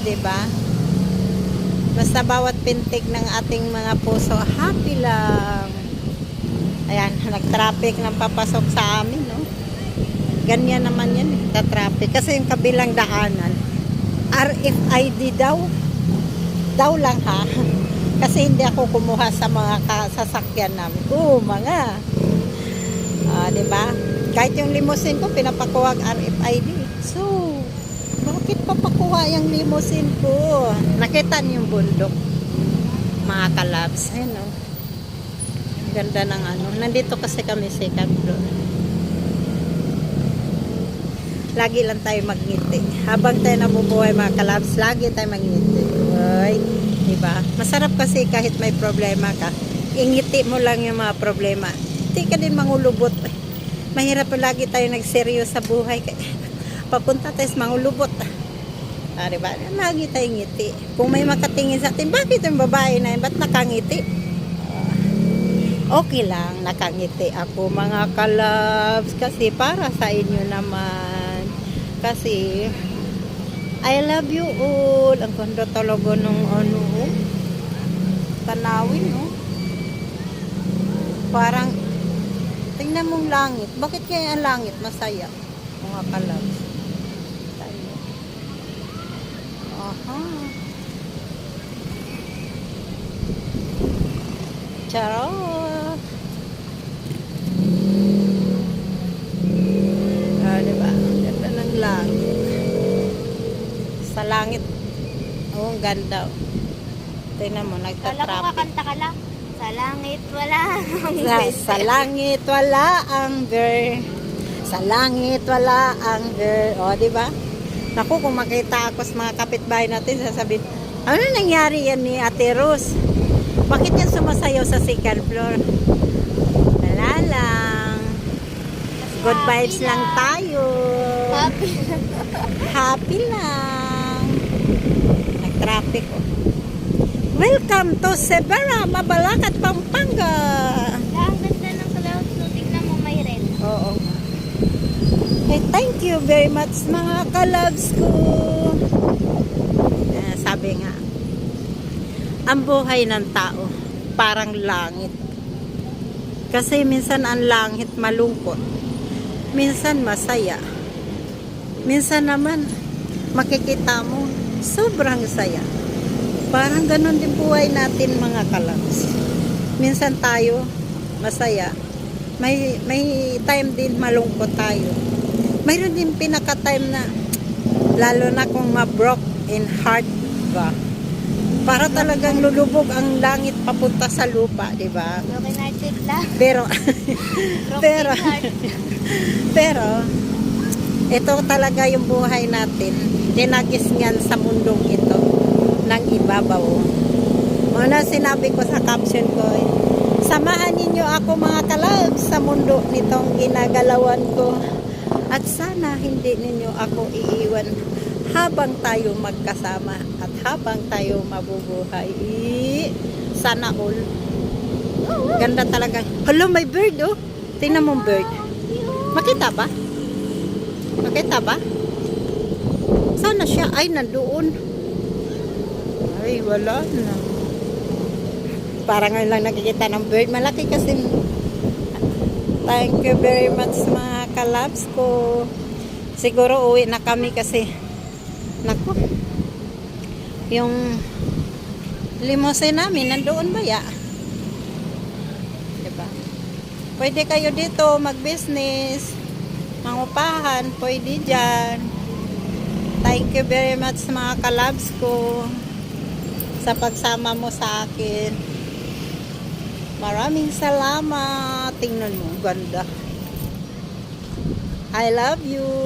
di ba? Basta bawat pintig ng ating mga puso, happy lang. Ayan, nag-traffic ng papasok sa amin, no? Ganyan naman yan, ta-traffic. Kasi yung kabilang daanan, RFID daw. Daw lang ha. Kasi hindi ako kumuha sa mga sasakyan namin. Oo, mga. Ah, di ba? Kahit yung limousine ko, pinapakuha ang RFID. Papakuha yung limousine ko? Nakita niyo yung bundok. Mga kalabs. Ayun, no? Ganda ng ano. Nandito kasi kami second floor. Lagi lang tayo magngiti. Habang tayo nabubuhay mga kalabs, lagi tayo magngiti. Uy, di ba? Masarap kasi kahit may problema ka, ingiti mo lang yung mga problema. Hindi ka din mangulubot. Mahirap lagi tayo nagseryo sa buhay. Papunta tayo sa mangulubot. Ah, di ba? Lagi tayo ngiti. Kung may makatingin sa atin, bakit yung babae na yun? Ba't nakangiti? Ah, okay lang, nakangiti ako mga kalabs kasi para sa inyo naman. Kasi, I love you all. Ang ganda talaga ng ano, tanawin, no? Parang, tingnan mong langit. Bakit kaya ang langit masaya? Mga kalabs. Tayo. Aha. Charot. Ah, diba? Ang ganda ng langit. Sa langit. Oh, ang ganda. Tingnan mo, Kala ko kakanta ka lang. Sa langit, wala. Sa, sa langit wala ang ver. Sa langit wala ang ver. O, di ba? Naku, kung makita ako sa mga kapitbahay natin, sasabihin, ano nangyari yan ni Ate Rose? Bakit yan sumasayaw sa second floor? Wala lang. Good Happy vibes lang lang. tayo. Happy. Happy lang. Nag-traffic. oh. Welcome to Severa, Mabalacat, Pampanga. Ang ganda ng clouds. So, tignan mo may red. Oo. Eh, thank you very much mga kalabs ko. Eh, sabi nga, ang buhay ng tao parang langit. Kasi minsan ang langit malungkot. Minsan masaya. Minsan naman makikita mo sobrang saya. Parang ganon din buhay natin mga kalabs. Minsan tayo masaya may may time din malungkot tayo. Mayroon din pinaka-time na lalo na kung ma-broke in heart ba. Para talagang lulubog ang langit papunta sa lupa, 'di ba? Pero Pero- pero ito talaga yung buhay natin. Dinagisngan sa mundong ito ng ibabaw. Una sinabi ko sa caption ko, eh, samahan ninyo ako mga kalabs sa mundo nitong ginagalawan ko. At sana hindi ninyo ako iiwan habang tayo magkasama at habang tayo mabubuhay. Sana all. Ganda talaga. Hello, may bird oh. Tingnan mong bird. Makita ba? Makita ba? Sana siya ay nandoon. Ay, wala na. Parang ngayon lang nakikita ng bird. Malaki kasi. Thank you very much mga kalabs ko. Siguro uwi na kami kasi naku yung limousine namin nandoon ba ya? Diba? Pwede kayo dito mag-business, mangupahan, pwede dyan. Thank you very much mga kalabs ko sa pagsama mo sa akin. Maraming salamat. Tingnan mo, ganda. I love you.